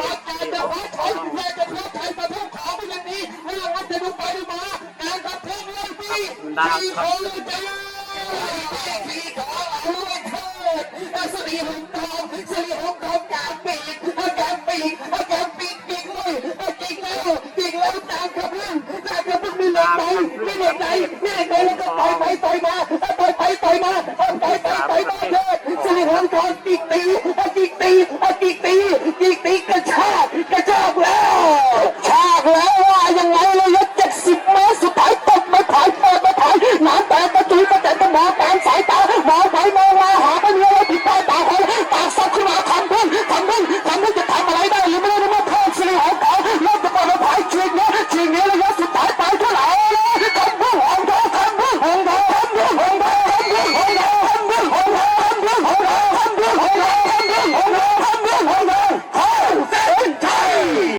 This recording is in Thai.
ว่าการจะวัดไทยแม่จะวัดไทยปะเทศขอไปอย่างนี้เรื่องวัดจะดูไปดูมาการกระเทำเรื่องนี้ที่เขาเลยไม่ที่ขอรู้เถิดสิริหงทองสิริหงทองกางปีกกางปีกกางปีกปีกเลยจริงแล้วจริงแล้วตามกระเพื่อนตามกระเพื่อไม่เหล็กไหนมีเหล็กไหนมีเหล็กไหนแล้วก็ไปไปไปต่อยมาไปไปไปต่อยมาไปไปไปต่อยมาเลยสิริหงทองปีกตี